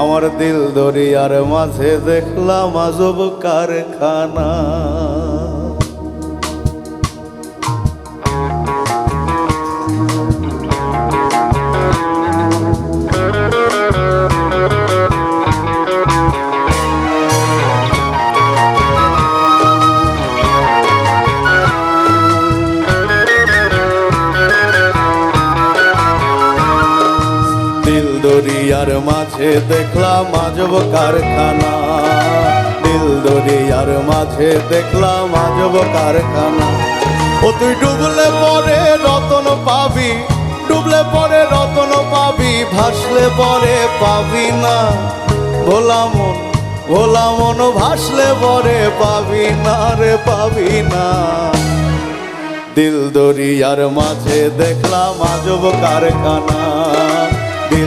আমার দিল দরিয়ার মাঝে দেখলাম আজব কারখানা। দরিয়ার মাঝে দেখলাম আজব কারখানা। দিল দরিয়ার মাঝে দেখলাম আজব কারখানা। ও তুই ডুবলে পরে রতন পাবি, ডুবলে পরে রতন পাবি, ভাসলে পরে পাবি না। ভোলা মন ভোলা মন ভাসলে পরে পাবি না রে, পাবি না। দিল দরিয়ার মাঝে দেখলাম আজব কারখানা।